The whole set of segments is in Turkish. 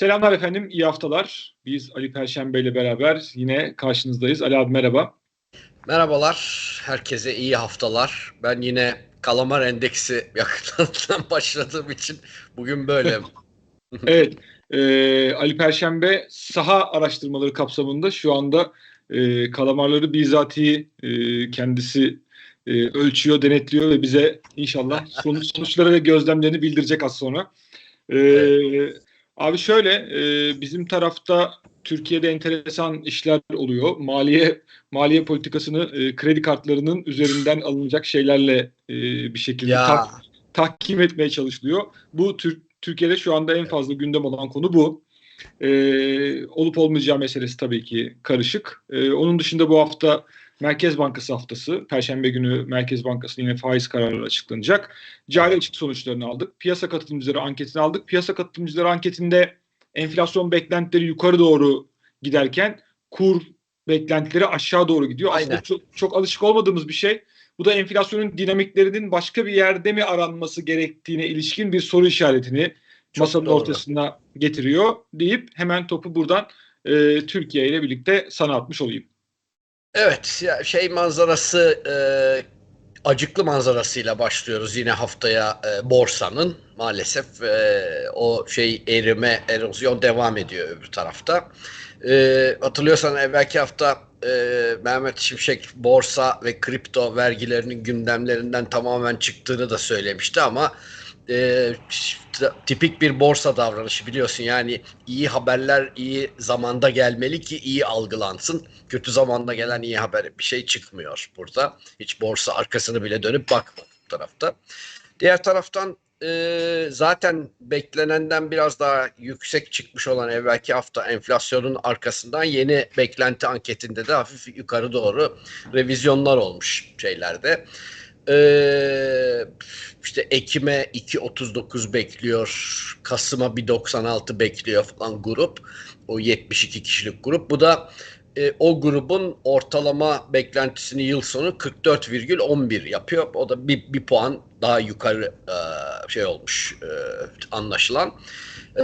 Selamlar efendim, iyi haftalar. Biz Ali Perşembe ile beraber yine karşınızdayız. Ali abi merhaba. Merhabalar, herkese iyi haftalar. Ben yine kalamar endeksi yakından başladığım için bugün böyle. evet, e, Ali Perşembe saha araştırmaları kapsamında şu anda e, kalamarları bizatihi e, kendisi e, ölçüyor, denetliyor ve bize inşallah sonuç, sonuçları ve gözlemlerini bildirecek az sonra. E, evet. Abi şöyle, e, bizim tarafta Türkiye'de enteresan işler oluyor. Maliye maliye politikasını e, kredi kartlarının üzerinden alınacak şeylerle e, bir şekilde tak, tahkim etmeye çalışılıyor. Bu Türk Türkiye'de şu anda en fazla gündem olan konu bu. E, olup olmayacağı meselesi tabii ki karışık. E, onun dışında bu hafta Merkez Bankası haftası. Perşembe günü Merkez Bankası'nın yine faiz kararları açıklanacak. Cari açık sonuçlarını aldık. Piyasa katılımcıları anketini aldık. Piyasa katılımcıları anketinde enflasyon beklentileri yukarı doğru giderken kur beklentileri aşağı doğru gidiyor. Aynen. Aslında çok, çok alışık olmadığımız bir şey. Bu da enflasyonun dinamiklerinin başka bir yerde mi aranması gerektiğine ilişkin bir soru işaretini çok masanın doğru. ortasına getiriyor deyip hemen topu buradan e, Türkiye ile birlikte sana atmış olayım. Evet, ya şey manzarası e, acıklı manzarasıyla başlıyoruz yine haftaya e, borsanın maalesef e, o şey erime erozyon devam ediyor öbür tarafta. E, hatırlıyorsan evvelki hafta e, Mehmet Şimşek borsa ve kripto vergilerinin gündemlerinden tamamen çıktığını da söylemişti ama e, tipik bir borsa davranışı biliyorsun yani iyi haberler iyi zamanda gelmeli ki iyi algılansın. Kötü zamanda gelen iyi haber bir şey çıkmıyor burada. Hiç borsa arkasını bile dönüp bakmadı bu tarafta. Diğer taraftan e, zaten beklenenden biraz daha yüksek çıkmış olan evvelki hafta enflasyonun arkasından yeni beklenti anketinde de hafif yukarı doğru revizyonlar olmuş şeylerde. Ee, işte Ekim'e 2.39 bekliyor. Kasım'a 1.96 bekliyor falan grup. O 72 kişilik grup. Bu da e, o grubun ortalama beklentisini yıl sonu 44,11 yapıyor. O da bir, bir puan daha yukarı e, şey olmuş e, anlaşılan.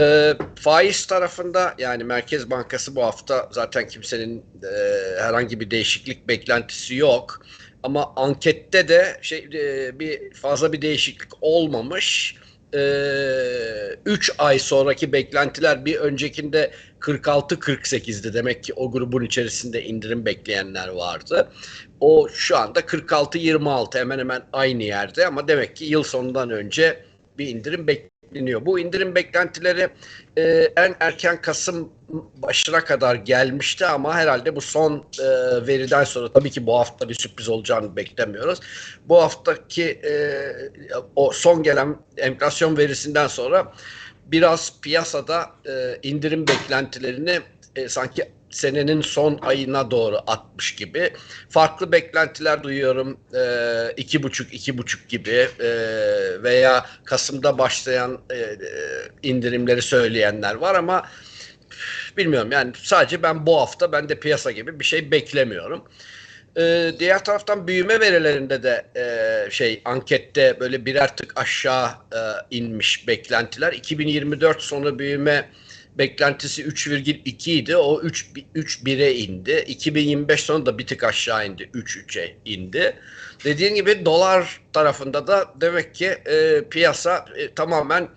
E, faiz tarafında yani Merkez Bankası bu hafta zaten kimsenin e, herhangi bir değişiklik beklentisi yok. Ama ankette de şey e, bir fazla bir değişiklik olmamış. 3 e, ay sonraki beklentiler bir öncekinde 46-48'di. Demek ki o grubun içerisinde indirim bekleyenler vardı. O şu anda 46-26 hemen hemen aynı yerde ama demek ki yıl sonundan önce bir indirim bekliyor bekleniyor. Bu indirim beklentileri e, en erken Kasım başına kadar gelmişti ama herhalde bu son e, veriden sonra tabii ki bu hafta bir sürpriz olacağını beklemiyoruz. Bu haftaki e, o son gelen enflasyon verisinden sonra biraz piyasada e, indirim beklentilerini e, sanki senenin son ayına doğru atmış gibi. Farklı beklentiler duyuyorum. E, iki buçuk, iki buçuk gibi e, veya Kasım'da başlayan e, e, indirimleri söyleyenler var ama bilmiyorum yani sadece ben bu hafta ben de piyasa gibi bir şey beklemiyorum. Ee, diğer taraftan büyüme verilerinde de e, şey ankette böyle birer tık aşağı e, inmiş beklentiler. 2024 sonu büyüme beklentisi 3,2 idi. O 3 3 1'e indi. 2025 sonunda bir tık aşağı indi. 3 3'e indi. Dediğin gibi dolar tarafında da demek ki e, piyasa e, tamamen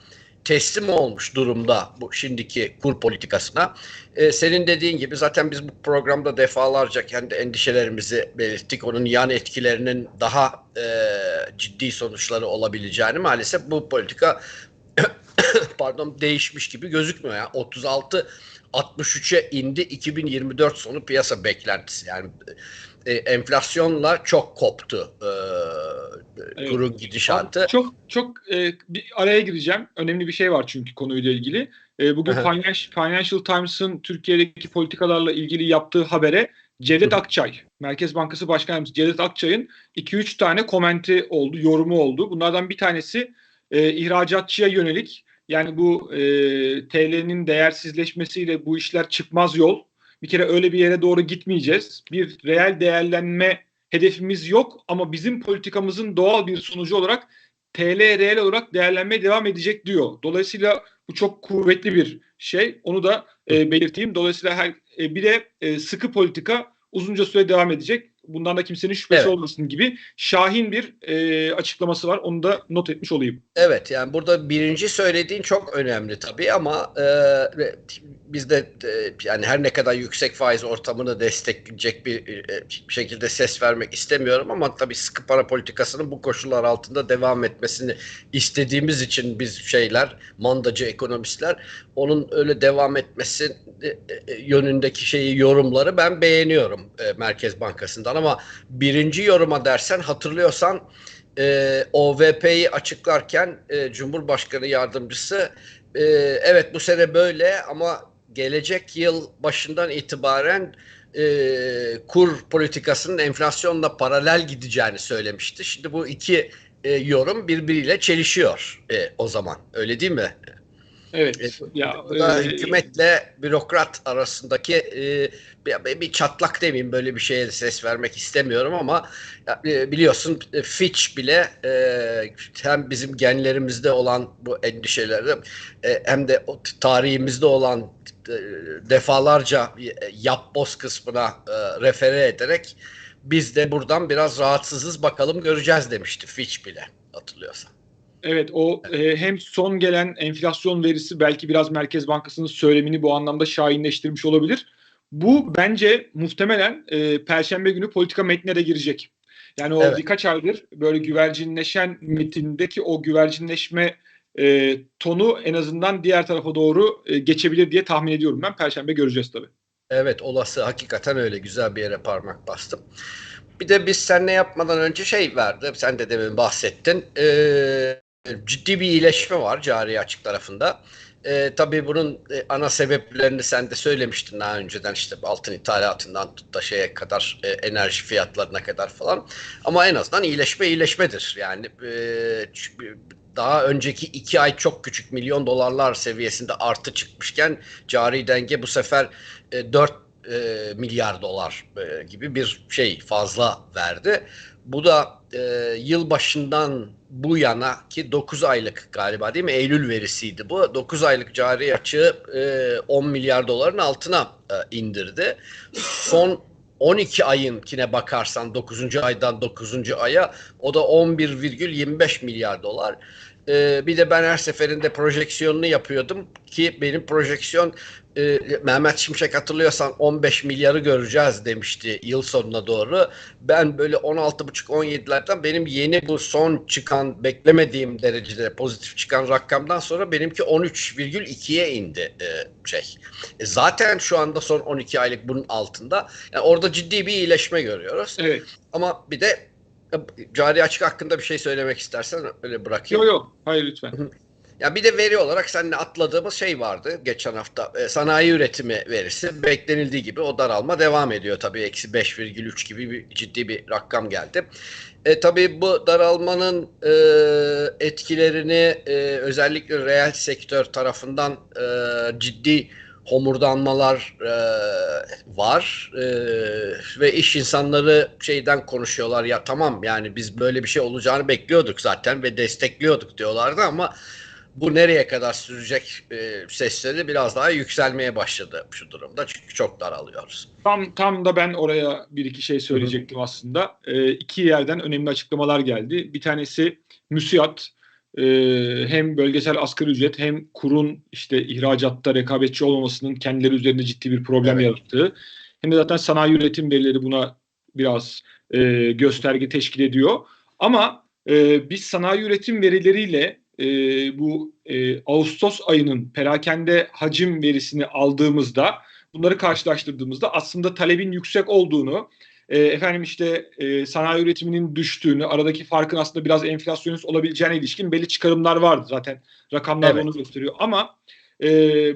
teslim olmuş durumda bu şimdiki kur politikasına. Ee, senin dediğin gibi zaten biz bu programda defalarca kendi endişelerimizi belirttik. Onun yan etkilerinin daha e, ciddi sonuçları olabileceğini maalesef bu politika pardon değişmiş gibi gözükmüyor. Yani 36 63'e indi 2024 sonu piyasa beklentisi. Yani e, enflasyonla çok koptu e, evet. kurun gidişatı. Çok çok e, bir araya gireceğim. Önemli bir şey var çünkü konuyla ilgili. E, bugün Financial, Financial Times'ın Türkiye'deki politikalarla ilgili yaptığı habere Cevdet Akçay, Merkez Bankası Başkanı Yardımcısı Cevdet Akçay'ın 2-3 tane komenti oldu, yorumu oldu. Bunlardan bir tanesi e, ihracatçıya yönelik yani bu e, TL'nin değersizleşmesiyle bu işler çıkmaz yol. Bir kere öyle bir yere doğru gitmeyeceğiz. Bir reel değerlenme hedefimiz yok ama bizim politikamızın doğal bir sonucu olarak TL reel olarak değerlenmeye devam edecek diyor. Dolayısıyla bu çok kuvvetli bir şey. Onu da e, belirteyim. Dolayısıyla her, e, bir de e, sıkı politika uzunca süre devam edecek. Bundan da kimsenin şüphesi Evet. olmasın gibi şahin bir e, açıklaması var. Onu da not etmiş olayım. Evet yani burada birinci söylediğin çok önemli tabii ama e, biz de e, yani her ne kadar yüksek faiz ortamını destekleyecek bir e, şekilde ses vermek istemiyorum ama tabii sıkı para politikasının bu koşullar altında devam etmesini istediğimiz için biz şeyler mandacı ekonomistler onun öyle devam etmesi e, e, yönündeki şeyi yorumları ben beğeniyorum e, Merkez Bankası'ndan ama birinci yoruma dersen hatırlıyorsan e, OVP'yi açıklarken e, Cumhurbaşkanı Yardımcısı e, evet bu sene böyle ama gelecek yıl başından itibaren e, kur politikasının enflasyonla paralel gideceğini söylemişti. Şimdi bu iki e, yorum birbiriyle çelişiyor e, o zaman öyle değil mi? Evet. E, ya Bu da e, hükümetle bürokrat arasındaki e, bir, bir çatlak demeyeyim böyle bir şeye ses vermek istemiyorum ama ya, e, biliyorsun e, Fitch bile e, hem bizim genlerimizde olan bu endişeleri e, hem de tarihimizde olan e, defalarca yapboz kısmına e, refere ederek biz de buradan biraz rahatsızız bakalım göreceğiz demişti Fitch bile hatırlıyorsan. Evet o e, hem son gelen enflasyon verisi belki biraz Merkez Bankası'nın söylemini bu anlamda şahinleştirmiş olabilir. Bu bence muhtemelen e, Perşembe günü politika metnine de girecek. Yani o Evet. birkaç aydır böyle güvercinleşen metindeki o güvercinleşme e, tonu en azından diğer tarafa doğru e, geçebilir diye tahmin ediyorum ben. Perşembe göreceğiz tabii. Evet olası hakikaten öyle güzel bir yere parmak bastım. Bir de biz seninle yapmadan önce şey verdi. Sen de demin bahsettin. Ee, ciddi bir iyileşme var cari açık tarafında. Ee, tabii bunun e, ana sebeplerini sen de söylemiştin daha önceden işte altın ithalatından tut da şeye kadar e, enerji fiyatlarına kadar falan. Ama en azından iyileşme iyileşmedir. Yani e, daha önceki iki ay çok küçük milyon dolarlar seviyesinde artı çıkmışken cari denge bu sefer e, 4 e, milyar dolar e, gibi bir şey fazla verdi. Bu da e, yılbaşından bu yana ki 9 aylık galiba değil mi? Eylül verisiydi bu. 9 aylık cari açığı e, 10 milyar doların altına e, indirdi. Son 12 ayınkine bakarsan 9. aydan 9. aya o da 11,25 milyar dolar. Ee, bir de ben her seferinde projeksiyonunu yapıyordum ki benim projeksiyon e, Mehmet Şimşek hatırlıyorsan 15 milyarı göreceğiz demişti yıl sonuna doğru. Ben böyle 16,5-17'lerden benim yeni bu son çıkan beklemediğim derecede pozitif çıkan rakamdan sonra benimki 13,2'ye indi e, şey. E, zaten şu anda son 12 aylık bunun altında. Yani orada ciddi bir iyileşme görüyoruz. Evet. Ama bir de e, cari açık hakkında bir şey söylemek istersen öyle bırakayım. Yok yok. Hayır lütfen. Ya bir de veri olarak seninle atladığımız şey vardı geçen hafta. E, sanayi üretimi verisi beklenildiği gibi o daralma devam ediyor tabii. Eksi 5,3 gibi bir ciddi bir rakam geldi. E, tabii bu daralmanın e, etkilerini e, özellikle reel sektör tarafından e, ciddi homurdanmalar e, var E, ve iş insanları şeyden konuşuyorlar ya tamam yani biz böyle bir şey olacağını bekliyorduk zaten ve destekliyorduk diyorlardı ama bu nereye kadar sürecek e, sesleri biraz daha yükselmeye başladı şu durumda çünkü çok daralıyoruz. Tam tam da ben oraya bir iki şey söyleyecektim aslında. E, iki yerden önemli açıklamalar geldi. Bir tanesi müsiat e, hem bölgesel asgari ücret hem kurun işte ihracatta rekabetçi olmamasının kendileri üzerinde ciddi bir problem Evet. yarattığı. Hem de zaten sanayi üretim verileri buna biraz e, gösterge teşkil ediyor. Ama e, biz sanayi üretim verileriyle e, bu e, Ağustos ayının perakende hacim verisini aldığımızda bunları karşılaştırdığımızda aslında talebin yüksek olduğunu, e, efendim işte e, sanayi üretiminin düştüğünü, aradaki farkın aslında biraz enflasyonist olabileceğine ilişkin belli çıkarımlar vardı zaten. Rakamlar Evet. onu gösteriyor. Ama e,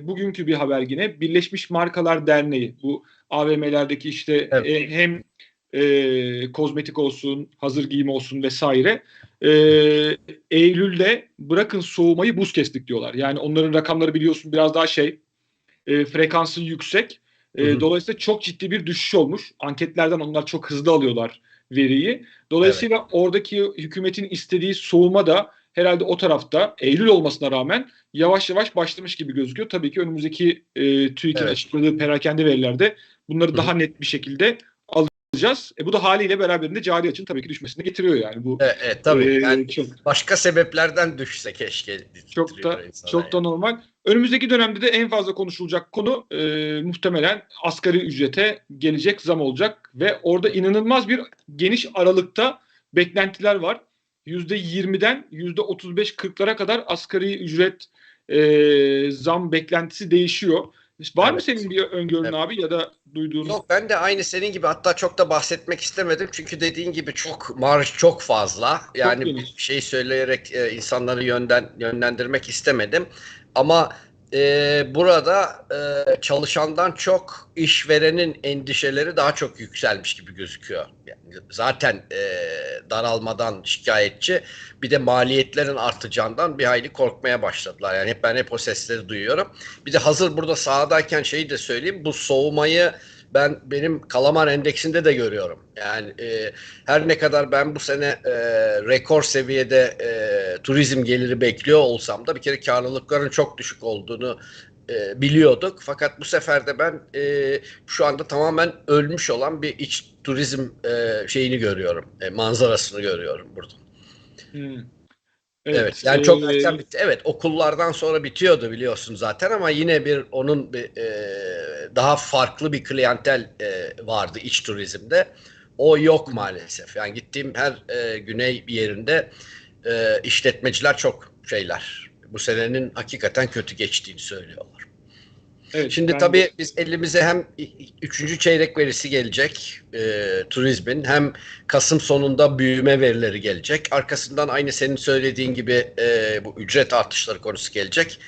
bugünkü bir haber yine Birleşmiş Markalar Derneği bu AVM'lerdeki işte Evet. e, hem e, kozmetik olsun, hazır giyim olsun vesaire e, Eylül'de bırakın soğumayı buz kestik diyorlar. Yani onların rakamları biliyorsun biraz daha şey e, frekansı yüksek. E, Hı hı. Dolayısıyla çok ciddi bir düşüş olmuş. Anketlerden onlar çok hızlı alıyorlar veriyi. Dolayısıyla oradaki hükümetin istediği soğuma da herhalde o tarafta Eylül olmasına rağmen yavaş yavaş başlamış gibi gözüküyor. Tabii ki önümüzdeki e, TÜİK'in Evet. açıkladığı perakende verilerde bunları Hı. daha net bir şekilde alacağız. E, bu da haliyle beraberinde cari açın tabii ki düşmesini getiriyor yani. Bu Evet, evet tabii. e, yani çok, başka sebeplerden düşse keşke. çok da çok da yani. normal. Önümüzdeki dönemde de en fazla konuşulacak konu e, muhtemelen asgari ücrete gelecek zam olacak ve orada inanılmaz bir geniş aralıkta beklentiler var. %20'den %35-40'lara kadar asgari ücret e, zam beklentisi değişiyor. Var mı Evet. senin bir öngörün Evet. abi ya da duyduğun? Yok ben de aynı senin gibi hatta çok da bahsetmek istemedim. Çünkü dediğin gibi çok marj çok fazla. Yani geniş. bir şey söyleyerek e, insanları yönden yönlendirmek istemedim. Ama e, burada e, çalışandan çok işverenin endişeleri daha çok yükselmiş gibi gözüküyor. Yani zaten e, daralmadan şikayetçi bir de maliyetlerin artacağından bir hayli korkmaya başladılar. Yani hep ben hep o sesleri duyuyorum. Bir de hazır burada sahadayken şeyi de söyleyeyim. Bu soğumayı ben benim kalamar endeksinde de görüyorum. Yani e, her ne kadar ben bu sene e, rekor seviyede e, turizm geliri bekliyor olsam da bir kere karlılıkların çok düşük olduğunu e, biliyorduk. Fakat bu sefer de ben e, şu anda tamamen ölmüş olan bir iç turizm e, şeyini görüyorum. E, manzarasını görüyorum burada. Hmm. Evet, yani çok e, erken bitti. Evet okullardan sonra bitiyordu biliyorsun zaten ama yine bir onun bir e, daha farklı bir klientel e, vardı iç turizmde. O yok maalesef. Yani gittiğim her e, güney bir yerinde e, işletmeciler çok şeyler. Bu senenin hakikaten kötü geçtiğini söylüyorlar. Evet, Şimdi ben de- tabii biz elimize hem üçüncü çeyrek verisi gelecek e, turizmin hem Kasım sonunda büyüme verileri gelecek. Arkasından aynı senin söylediğin gibi e, bu ücret artışları konusu gelecek.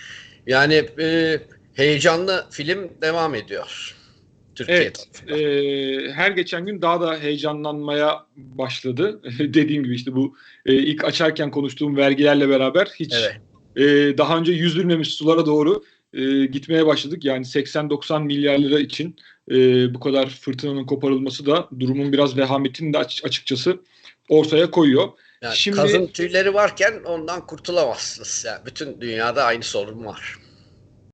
Yani e, heyecanlı film devam ediyor. Türkiye Evet, e, her geçen gün daha da heyecanlanmaya başladı. Dediğim gibi işte bu e, ilk açarken konuştuğum vergilerle beraber hiç Evet. e, daha önce yüzülmemiş sulara doğru e, gitmeye başladık. Yani 80-90 milyar lira için e, bu kadar fırtınanın koparılması da durumun biraz vehametini de aç- açıkçası ortaya koyuyor. Yani Şimdi- kazın tüyleri varken ondan kurtulamazsınız. Yani bütün dünyada aynı sorun var.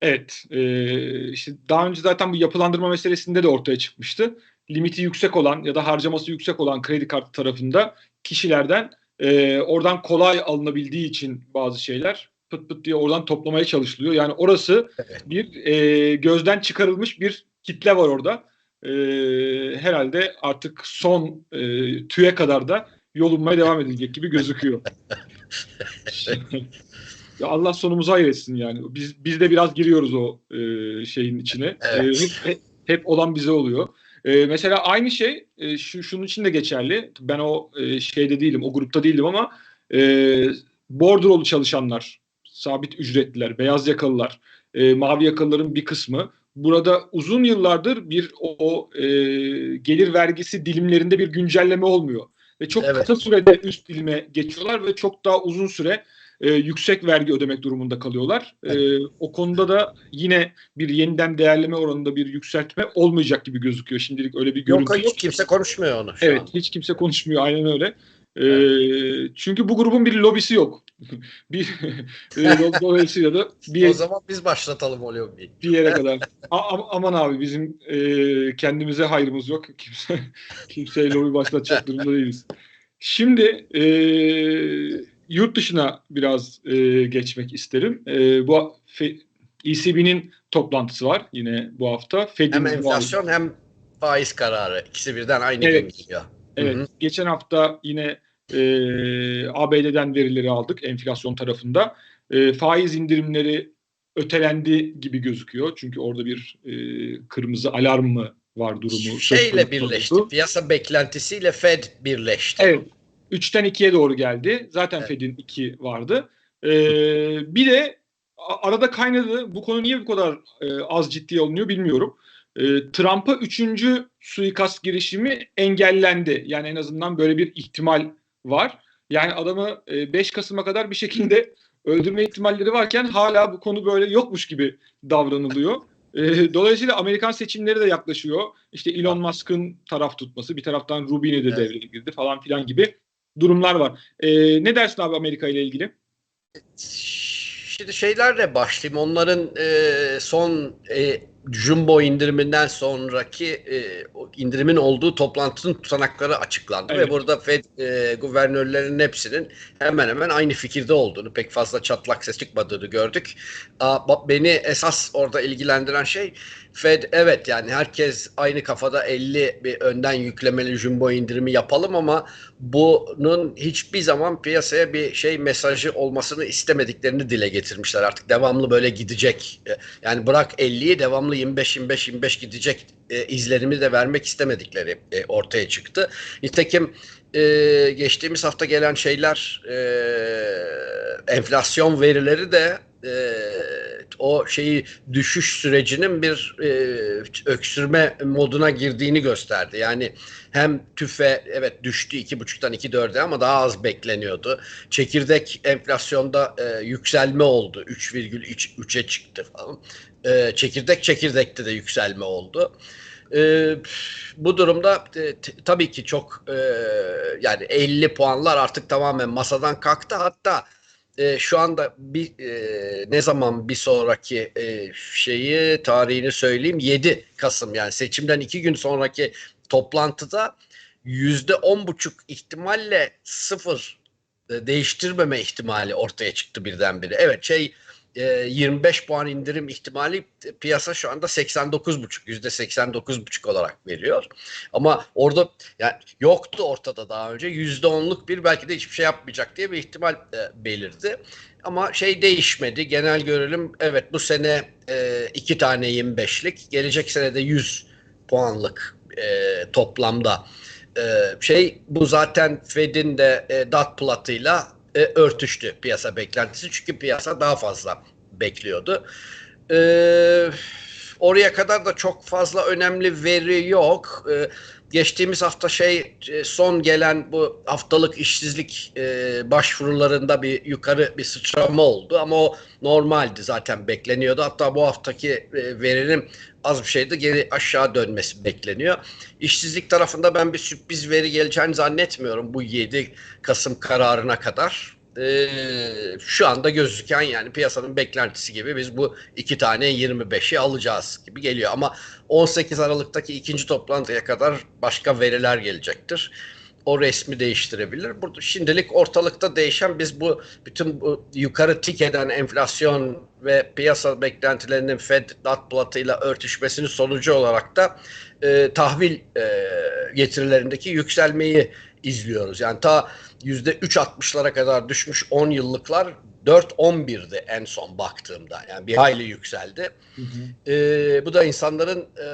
Evet, e, işte daha önce zaten bu yapılandırma meselesinde de ortaya çıkmıştı. Limiti yüksek olan ya da harcaması yüksek olan kredi kartı tarafında kişilerden e, oradan kolay alınabildiği için bazı şeyler pıt pıt diye oradan toplamaya çalışılıyor. Yani orası Evet. bir e, gözden çıkarılmış bir kitle var orada. E, herhalde artık son e, tüye kadar da yolunmaya devam edilecek gibi gözüküyor. Ya Allah sonumuzu hayır etsin yani. Biz biz de biraz giriyoruz o e, şeyin içine. Evet. E, hep, hep, olan bize oluyor. E, mesela aynı şey e, şu şunun için de geçerli. Ben o e, şeyde değilim, o grupta değildim ama e, bordrolu çalışanlar, sabit ücretliler, beyaz yakalılar, e, mavi yakalıların bir kısmı burada uzun yıllardır bir o, o, e, gelir vergisi dilimlerinde bir güncelleme olmuyor ve çok Evet. kısa sürede üst dilime geçiyorlar ve çok daha uzun süre e, yüksek vergi ödemek durumunda kalıyorlar. E, o konuda da yine bir yeniden değerleme oranında bir yükseltme olmayacak gibi gözüküyor. Şimdilik öyle bir görüntü. Yok yok kimse konuşmuyor onu şu Evet, an. hiç kimse konuşmuyor aynen öyle. E, çünkü bu grubun bir lobisi yok. Bir e, do- dolayısıyla da bir O zaman biz başlatalım o lobiyi. bir yere kadar. A- am- aman abi bizim e, kendimize hayrımız yok. Kimse kimseye lobi başlatacak durumda değiliz. Şimdi e, yurt dışına biraz e, geçmek isterim. E, bu Fe- ECB'nin toplantısı var yine bu hafta. Fed'in Hem enflasyon hem faiz kararı. İkisi birden aynı Evet. gün geliyor. Evet, Hı hı. geçen hafta yine e, ABD'den verileri aldık enflasyon tarafında. E, faiz indirimleri ötelendi gibi gözüküyor. Çünkü orada bir e, kırmızı alarm mı var durumu. Şeyle birleşti. oldu. Piyasa beklentisiyle Fed birleşti. Evet. 3'ten 2'ye doğru geldi. Zaten Evet. Fed'in 2 vardı. E, bir de arada kaynadı. Bu konu niye bu kadar e, az ciddiye alınıyor bilmiyorum. E, Trump'a üçüncü suikast girişimi engellendi. Yani en azından böyle bir ihtimal var. Yani adamı e, 5 Kasım'a kadar bir şekilde öldürme ihtimalleri varken hala bu konu böyle yokmuş gibi davranılıyor. E, dolayısıyla Amerikan seçimleri de yaklaşıyor. İşte Elon Musk'ın taraf tutması, bir taraftan Rubin'i de Evet. devreye girdi falan filan gibi durumlar var. E, ne dersin abi Amerika ile ilgili? Şimdi şeylerle başlayayım. Onların e, son e, Jumbo indiriminden sonraki e, indirimin olduğu toplantının tutanakları açıklandı evet. ve burada Fed e, guvernörlerinin hepsinin hemen hemen aynı fikirde olduğunu, pek fazla çatlak ses çıkmadığını gördük. A, beni esas orada ilgilendiren şey Fed evet yani herkes aynı kafada 50 bir önden yüklemeli jumbo indirimi yapalım ama bunun hiçbir zaman piyasaya bir şey mesajı olmasını istemediklerini dile getirmişler. Artık devamlı böyle gidecek. Yani bırak 50'yi devamlı 25 25 25 gidecek e, izlenimi de vermek istemedikleri e, ortaya çıktı. Nitekim e, geçtiğimiz hafta gelen şeyler e, enflasyon verileri de e, o şeyi düşüş sürecinin bir e, öksürme moduna girdiğini gösterdi. Yani hem tüfe evet düştü iki buçuktan iki dörde ama daha az bekleniyordu. Çekirdek enflasyonda e, yükselme oldu. 3,3'e çıktı falan. E, çekirdek çekirdekte de yükselme oldu. E, bu durumda e, tabii ki çok e, yani 50 puanlar artık tamamen masadan kalktı. Hatta e, şu anda bir e, ne zaman bir sonraki e, şeyi tarihini söyleyeyim 7 Kasım yani seçimden iki gün sonraki toplantıda yüzde on buçuk ihtimalle sıfır e, değiştirmeme ihtimali ortaya çıktı birdenbire. Evet şey 25 puan indirim ihtimali piyasa şu anda 89,5 yüzde 89,5 olarak veriyor. Ama orada yani yoktu ortada daha önce yüzde onluk bir belki de hiçbir şey yapmayacak diye bir ihtimal e, belirdi. Ama şey değişmedi. Genel görülüm evet bu sene e, iki tane 25'lik gelecek sene de 100 puanlık e, toplamda e, şey bu zaten Fed'in de e, dot platıyla e, örtüştü piyasa beklentisi. Çünkü piyasa daha fazla bekliyordu. E, oraya kadar da çok fazla önemli veri yok. E, geçtiğimiz hafta şey e, son gelen bu haftalık işsizlik e, başvurularında bir yukarı bir sıçrama oldu ama o normaldi zaten bekleniyordu. Hatta bu haftaki e, verinin az bir şeydi geri aşağı dönmesi bekleniyor. İşsizlik tarafında ben bir sürpriz veri geleceğini zannetmiyorum bu 7 Kasım kararına kadar. Ee, şu anda gözüken yani piyasanın beklentisi gibi biz bu iki tane 25'i alacağız gibi geliyor. Ama 18 Aralık'taki ikinci toplantıya kadar başka veriler gelecektir o resmi değiştirebilir. Burada şimdilik ortalıkta değişen biz bu bütün bu yukarı tik eden enflasyon ve piyasa beklentilerinin Fed dot platıyla örtüşmesinin sonucu olarak da e, tahvil e, getirilerindeki yükselmeyi izliyoruz. Yani ta yüzde 3.60'lara kadar düşmüş 10 yıllıklar 4.11'di en son baktığımda. Yani bir hayli yükseldi. Hı hı. E, bu da insanların e,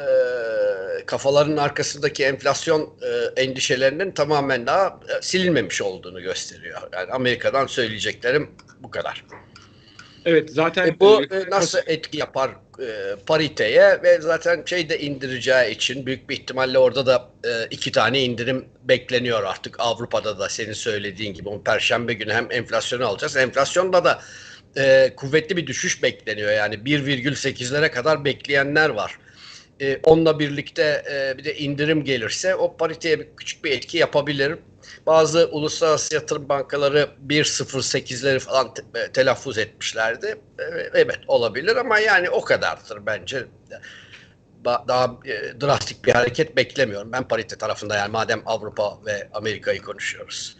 kafalarının arkasındaki enflasyon e, endişelerinin tamamen daha e, silinmemiş olduğunu gösteriyor. Yani Amerika'dan söyleyeceklerim bu kadar. Evet zaten e, bu e, nasıl etki yapar e, pariteye ve zaten şey de indireceği için büyük bir ihtimalle orada da e, iki tane indirim bekleniyor artık Avrupa'da da senin söylediğin gibi. On perşembe günü hem enflasyonu alacağız. Enflasyonda da e, kuvvetli bir düşüş bekleniyor. Yani 1,8'lere kadar bekleyenler var. E, onunla birlikte e, bir de indirim gelirse o pariteye bir, küçük bir etki yapabilir. Bazı uluslararası yatırım bankaları 1.08'leri falan te, e, telaffuz etmişlerdi. E, evet olabilir ama yani o kadardır bence. Daha e, drastik bir hareket beklemiyorum. Ben parite tarafında yani madem Avrupa ve Amerika'yı konuşuyoruz.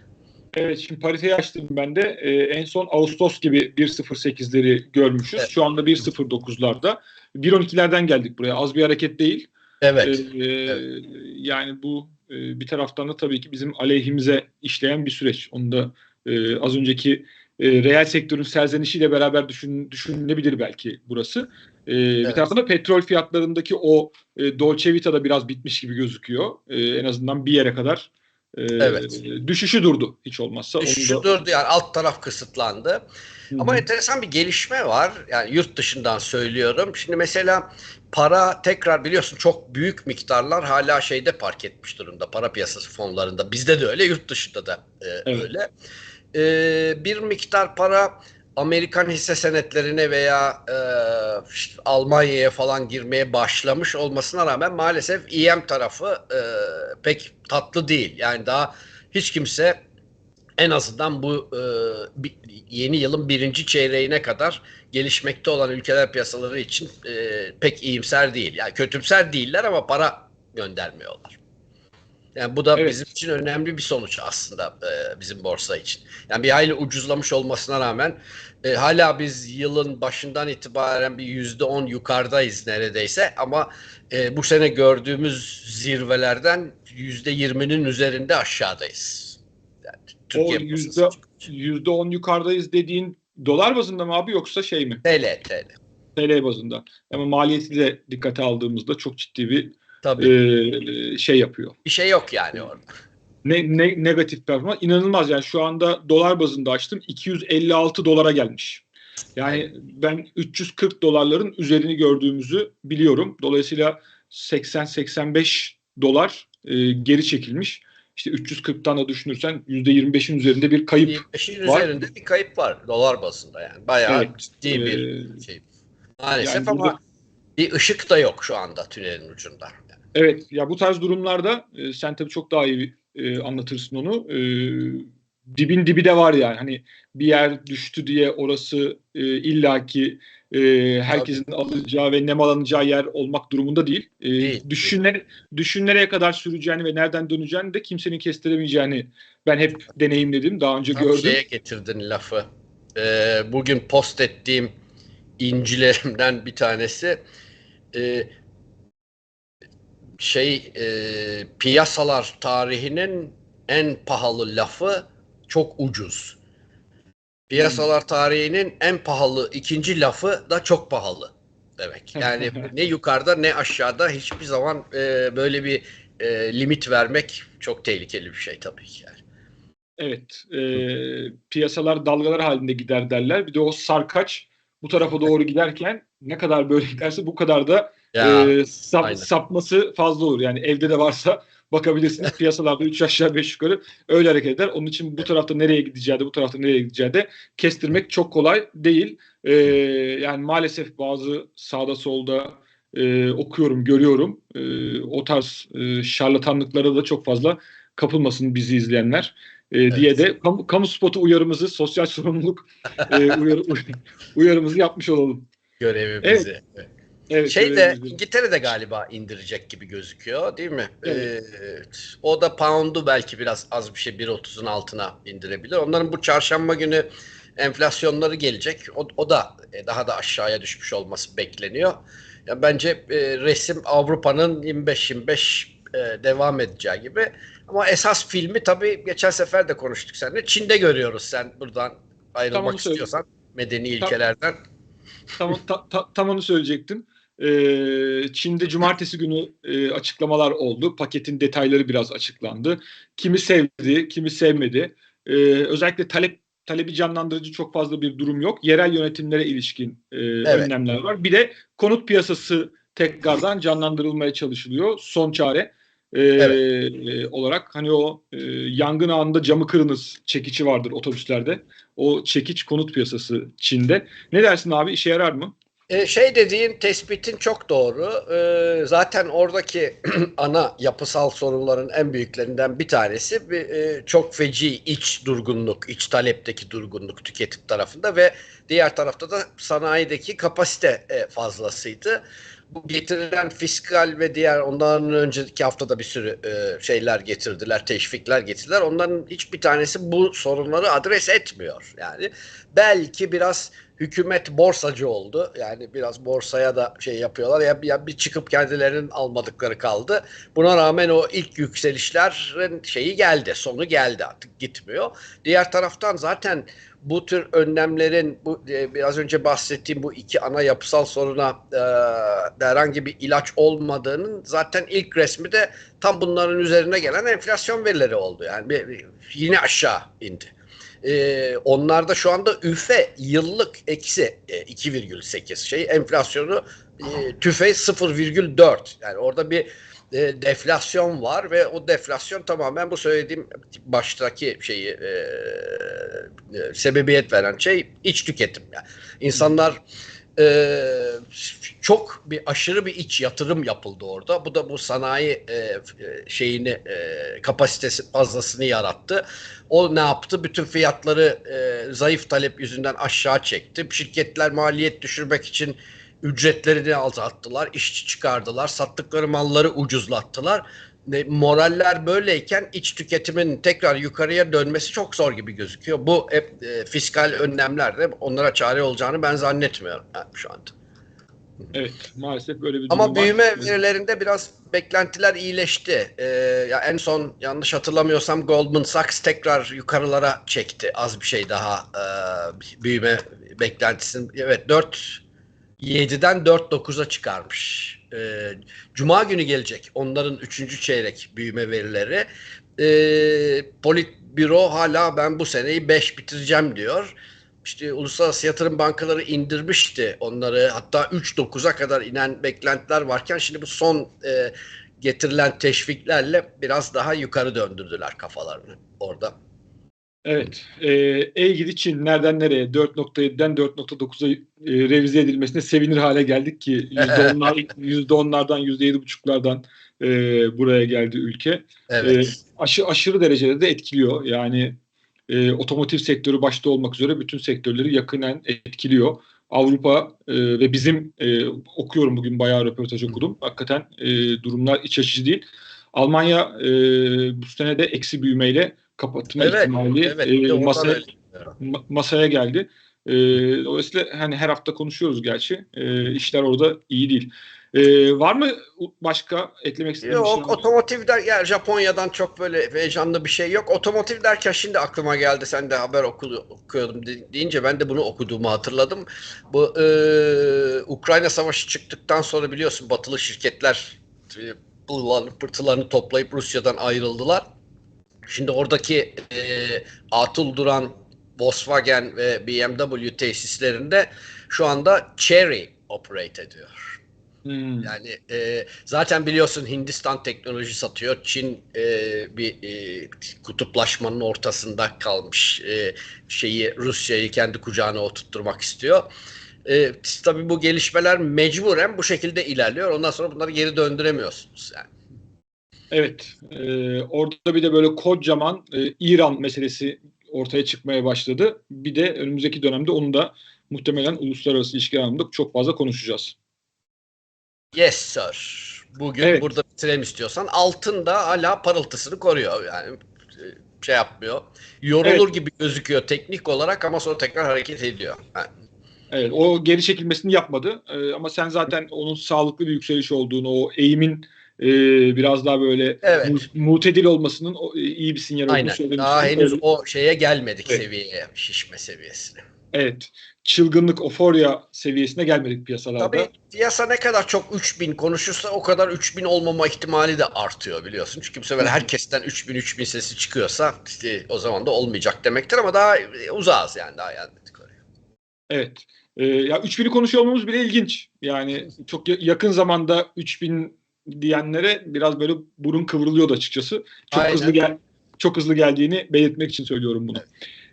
Evet şimdi pariteyi açtım ben de. Ee, en son Ağustos gibi 1.08'leri görmüşüz. Evet. Şu anda 1.09'larda. 1.12'lerden geldik buraya. Az bir hareket değil. Evet. Ee, evet. Yani bu e, bir taraftan da tabii ki bizim aleyhimize işleyen bir süreç. Onu da e, az önceki e, reel sektörün serzenişiyle beraber düşün, düşünülebilir belki burası. E, evet. Bir taraftan da petrol fiyatlarındaki o e, Dolce Vita'da biraz bitmiş gibi gözüküyor. E, en azından bir yere kadar e, evet. düşüşü durdu hiç olmazsa. Düşüşü da... durdu yani alt taraf kısıtlandı. Hı-hı. Ama enteresan bir gelişme var. Yani yurt dışından söylüyorum. Şimdi mesela para tekrar biliyorsun çok büyük miktarlar hala şeyde park etmiş durumda para piyasası fonlarında. Bizde de öyle yurt dışında da e, evet. öyle. E, bir miktar para Amerikan hisse senetlerine veya e, işte Almanya'ya falan girmeye başlamış olmasına rağmen maalesef EM tarafı e, pek tatlı değil. Yani daha hiç kimse en azından bu e, yeni yılın birinci çeyreğine kadar gelişmekte olan ülkeler piyasaları için e, pek iyimser değil. Yani kötümser değiller ama para göndermiyorlar. Yani bu da Evet. bizim için önemli bir sonuç aslında e, bizim borsa için. Yani bir hayli ucuzlamış olmasına rağmen e, hala biz yılın başından itibaren bir yüzde on yukarıdayız neredeyse ama e, bu sene gördüğümüz zirvelerden yüzde yirminin üzerinde aşağıdayız. Türkiye O yüzde- için. %10 yukarıdayız dediğin dolar bazında mı abi yoksa şey mi? TL, TL. TL bazında. Ama maliyeti de dikkate aldığımızda çok ciddi bir Tabii. e, şey yapıyor. bir şey yok yani orada. Ne, ne negatif performans inanılmaz yani şu anda dolar bazında açtım 256 dolara gelmiş. Yani ben 340 dolarların üzerini gördüğümüzzü biliyorum. Dolayısıyla 80-85 dolar e, geri çekilmiş. İşte 340'tan da düşünürsen %25'in üzerinde bir kayıp. 25'in var. üzerinde bir kayıp var dolar bazında yani. Bayağı Evet. ciddi bir Ee, şey. Maalesef yani ama burada- bir ışık da yok şu anda tünelin ucunda. Yani Evet ya bu tarz durumlarda e, sen tabii çok daha iyi e, anlatırsın onu. E, dibin dibi de var yani. Hani bir yer düştü diye orası e, illaki e, herkesin alacağı ve nemalanacağı yer olmak durumunda değil. E, Değil. düşün, nere- düşün nereye kadar süreceğini ve nereden döneceğini de kimsenin kestiremeyeceğini ben hep deneyimledim. Daha önce Tam gördüm. şeye getirdin lafı. Ee, bugün post ettiğim incilerimden bir tanesi e, şey e, piyasalar tarihinin en pahalı lafı çok ucuz. Piyasalar tarihinin en pahalı ikinci lafı da çok pahalı demek. Yani ne yukarıda ne aşağıda hiçbir zaman e, böyle bir e, limit vermek çok tehlikeli bir şey tabii ki yani. Evet. e, piyasalar dalgalar halinde gider derler. Bir de o sarkaç bu tarafa doğru giderken ne kadar böyle giderse bu kadar da Ya, e, sap- aynen. sapması fazla olur. Yani evde de varsa bakabilirsiniz piyasalarda 3 aşağı 5 yukarı öyle hareket eder. Onun için bu tarafta nereye gideceği de bu tarafta nereye gideceği de kestirmek çok kolay değil. E, yani maalesef bazı sağda solda e, okuyorum, görüyorum. E, o tarz e, şarlatanlıklara da çok fazla kapılmasın bizi izleyenler e, diye Evet. de kamu, kamu spotu uyarımızı, sosyal sorumluluk e, uyarı, uyarımızı yapmış olalım. görevimizi. Evet, Şey de görevimizi. İngiltere de galiba indirecek gibi gözüküyor değil mi? Evet. Evet. O da pound'u belki biraz az bir şey 1.30'un altına indirebilir. Onların bu çarşamba günü enflasyonları gelecek. O, o da e, daha da aşağıya düşmüş olması bekleniyor. Ya bence e, resim Avrupa'nın 25-25 e, devam edeceği gibi. Ama esas filmi tabii geçen sefer de konuştuk seninle. Çin'de görüyoruz sen buradan ayrılmak Tamam, istiyorsan medeni Tam- ilkelerden. tam, ta- ta- tam onu söyleyecektim. Ee, Çin'de cumartesi günü e, açıklamalar oldu. Paketin detayları biraz açıklandı. Kimi sevdi, kimi sevmedi. Ee, özellikle talep talebi canlandırıcı çok fazla bir durum yok. Yerel yönetimlere ilişkin e, önlemler var. Bir de konut piyasası tekrardan canlandırılmaya çalışılıyor. Son çare e, e, olarak hani o e, yangın anında camı kırınız çekici vardır otobüslerde. O çekiç konut piyasası Çin'de. Ne dersin abi işe yarar mı? E, şey dediğin tespitin çok doğru. E, zaten oradaki ana yapısal sorunların en büyüklerinden bir tanesi bir, e, çok feci iç durgunluk, iç talepteki durgunluk tüketim tarafında ve diğer tarafta da sanayideki kapasite e, fazlasıydı. Bu getirilen fiskal ve diğer ondan önceki haftada bir sürü e, şeyler getirdiler, teşvikler getirdiler. Onların hiçbir tanesi bu sorunları adres etmiyor. Yani belki biraz hükümet borsacı oldu. Yani biraz borsaya da şey yapıyorlar. Ya, ya bir çıkıp kendilerinin almadıkları kaldı. Buna rağmen o ilk yükselişlerin şeyi geldi. Sonu geldi artık gitmiyor. Diğer taraftan zaten bu tür önlemlerin bu e, biraz önce bahsettiğim bu iki ana yapısal soruna e, herhangi bir ilaç olmadığının zaten ilk resmi de tam bunların üzerine gelen enflasyon verileri oldu. Yani bir, bir- yine aşağı indi. Ee, onlarda şu anda üfe yıllık eksi e, 2,8 şey enflasyonu e, tüfe 0,4 yani orada bir e, deflasyon var ve o deflasyon tamamen bu söylediğim baştaki şeyi e, e, sebebiyet veren şey iç tüketim yani. İnsanlar e, çok bir aşırı bir iç yatırım yapıldı orada. Bu da bu sanayi e, e, şeyini e, kapasitesi fazlasını yarattı. O ne yaptı? Bütün fiyatları e, zayıf talep yüzünden aşağı çekti. Şirketler maliyet düşürmek için ücretlerini azalttılar, işçi çıkardılar, sattıkları malları ucuzlattılar. Moraller böyleyken iç tüketimin tekrar yukarıya dönmesi çok zor gibi gözüküyor. Bu hep e, fiskal önlemler de onlara çare olacağını ben zannetmiyorum yani şu anda. Evet maalesef böyle bir durum Ama var. büyüme verilerinde biraz beklentiler iyileşti. Ee, ya en son yanlış hatırlamıyorsam Goldman Sachs tekrar yukarılara çekti. Az bir şey daha e, büyüme beklentisini. Evet 4 7'den 4.9'a çıkarmış. Ee, Cuma günü gelecek onların 3. çeyrek büyüme verileri. Ee, Politbüro hala ben bu seneyi 5 bitireceğim diyor. İşte uluslararası yatırım bankaları indirmişti onları. Hatta 3.9'a kadar inen beklentiler varken şimdi bu son e, getirilen teşviklerle biraz daha yukarı döndürdüler kafalarını orada. Evet. E, ey gidi Çin nereden nereye 4.7'den 4.9'a e, revize edilmesine sevinir hale geldik ki %10'lar, %10'lardan %7.5'lardan e, buraya geldi ülke. Evet. E, aşı, aşırı derecede de etkiliyor. Yani e, otomotiv sektörü başta olmak üzere bütün sektörleri yakından etkiliyor. Avrupa e, ve bizim e, okuyorum bugün bayağı röportaj okudum. Hakikaten e, durumlar iç açıcı değil. Almanya e, bu sene de eksi büyümeyle kapatma Evet, ihtimali evet. e, masaya, ma- masaya geldi. E, dolayısıyla hani her hafta konuşuyoruz gerçi. E, işler orada iyi değil. E, var mı başka eklemek istediğiniz bir şey? Yok otomotiv der yani Japonya'dan çok böyle heyecanlı bir şey yok. Otomotiv derken şimdi aklıma geldi. Sen de haber oku, okuyordum de- deyince ben de bunu okuduğumu hatırladım. Bu e, Ukrayna savaşı çıktıktan sonra biliyorsun batılı şirketler e, pırtılarını toplayıp Rusya'dan ayrıldılar. Şimdi oradaki e, atıl duran Volkswagen ve BMW tesislerinde şu anda Chery operate ediyor. Hmm. Yani e, zaten biliyorsun Hindistan teknoloji satıyor. Çin e, bir e, kutuplaşmanın ortasında kalmış e, şeyi Rusya'yı kendi kucağına oturtturmak istiyor. E, tabii bu gelişmeler mecburen bu şekilde ilerliyor. Ondan sonra bunları geri döndüremiyorsunuz yani. Evet. e, orada bir de böyle kocaman e, İran meselesi ortaya çıkmaya başladı. Bir de önümüzdeki dönemde onu da muhtemelen uluslararası ilişkiler anlamında çok fazla konuşacağız. Yes sir. Bugün Evet. burada bitirelim istiyorsan. Altın da hala parıltısını koruyor. Yani e, şey yapmıyor. Yorulur gibi gözüküyor teknik olarak ama sonra tekrar hareket ediyor. Yani Evet, o geri çekilmesini yapmadı. E, ama sen zaten onun sağlıklı bir yükseliş olduğunu, o eğimin e, biraz daha böyle Evet. mu- mutedil olmasının e, iyi bir sinyal olduğunu Aynen. söylemiştim. Daha henüz o şeye gelmedik Evet. seviyeye, şişme seviyesine. Evet. Çılgınlık, oforya seviyesine gelmedik piyasalarda. Tabii piyasa ne kadar çok 3000 konuşursa o kadar 3000 olmama ihtimali de artıyor biliyorsun. Çünkü bu sefer herkesten 3000 3000 sesi çıkıyorsa işte o zaman da olmayacak demektir ama daha e, uzağız yani daha gelmedik oraya. Evet. Ee, ya 3000'i konuşuyor olmamız bile ilginç. Yani çok ya- yakın zamanda 3000 diyenlere biraz böyle burun kıvrılıyordu açıkçası. Çok Aynen. hızlı gel çok hızlı geldiğini belirtmek için söylüyorum bunu.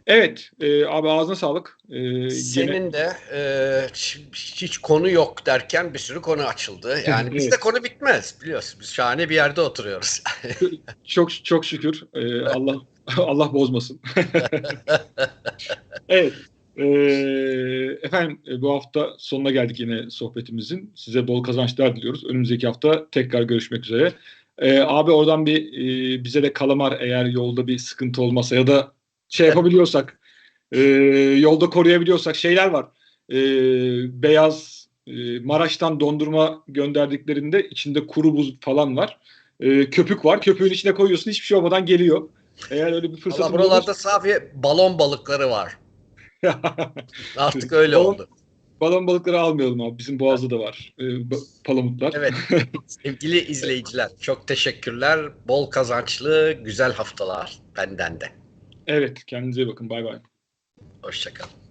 Evet, e, abi ağzına sağlık. E, gene- Senin de e, hiç- hiç konu yok derken bir sürü konu açıldı. Yani bizde Evet. konu bitmez biliyorsun. Biz şahane bir yerde oturuyoruz. çok çok şükür. E, Allah Allah bozmasın. evet. E, efendim e, bu hafta sonuna geldik yine sohbetimizin. Size bol kazançlar diliyoruz. Önümüzdeki hafta tekrar görüşmek üzere. E, abi oradan bir e, bize de kalamar eğer yolda bir sıkıntı olmasa ya da şey yapabiliyorsak e, yolda koruyabiliyorsak şeyler var. E, beyaz e, Maraş'tan dondurma gönderdiklerinde içinde kuru buz falan var. E, köpük var. Köpüğün içine koyuyorsun hiçbir şey olmadan geliyor. Eğer öyle bir Valla buralarda sadece balon balıkları var. Artık öyle Balon- oldu. Balon balıkları almayalım abi. Bizim boğazda da var. E, palamutlar. Evet. Sevgili izleyiciler çok teşekkürler. Bol kazançlı güzel haftalar benden de. Evet. Kendinize iyi bakın. Bay bay. Hoşçakalın.